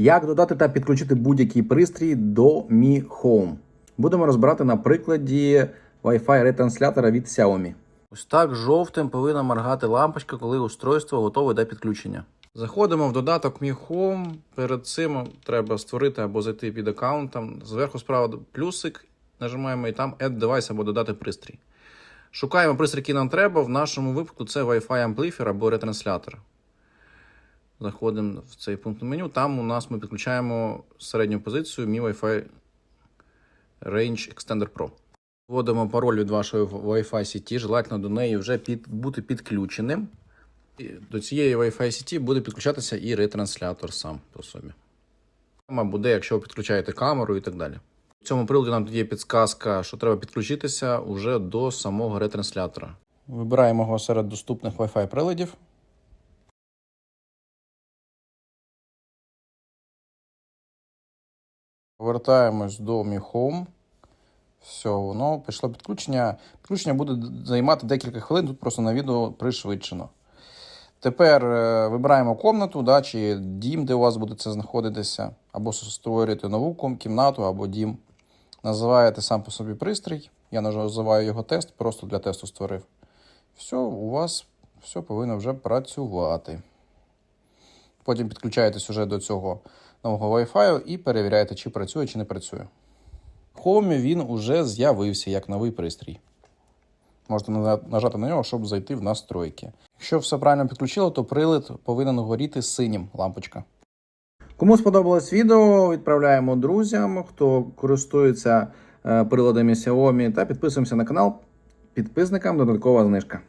Як додати та підключити будь-який пристрій до Mi Home? Будемо розбирати на прикладі Wi-Fi ретранслятора від Xiaomi. Ось так жовтим повинна моргати лампочка, коли устройство готове до підключення. Заходимо в додаток Mi Home. Перед цим треба створити або зайти під аккаунтом. Зверху справа плюсик, нажимаємо і там Add Device або додати пристрій. Шукаємо пристрій, який нам треба. В нашому випадку це Wi-Fi ампліфер або ретранслятор. Заходимо в цей пункт меню. Там у нас ми підключаємо середню позицію Mi Wi-Fi Range Extender Pro. Вводимо пароль від вашої Wi-Fi сіті, желательно до неї вже під, бути підключеним. І До цієї Wi-Fi сіті буде підключатися і ретранслятор сам по собі. Саме буде, якщо ви підключаєте камеру і так далі. В цьому приладі нам є підсказка, що треба підключитися уже до самого ретранслятора. Вибираємо його серед доступних Wi-Fi приладів. Повертаємось до Mi Home. Все, воно пішло підключення. Підключення буде займати декілька хвилин, тут просто на відео пришвидшено. Тепер е, вибираємо комнату, да, чи дім, де у вас буде це знаходитися, або створюєте нову кімнату, або дім. Називаєте сам по собі пристрій. Я називаю його тест, просто для тесту створив. Все, у вас все повинно вже працювати. Потім підключаєтесь уже до цього нового Wi-Fi і перевіряєте, чи працює, чи не працює. Home він уже з'явився як новий пристрій. Можете нажати на нього, щоб зайти в настройки. Якщо все правильно підключило, то прилад повинен горіти синім лампочка. Кому сподобалось відео, відправляємо друзям, хто користується е, приладами Xiaomi, та підписуємося на канал. Підписникам додаткова знижка.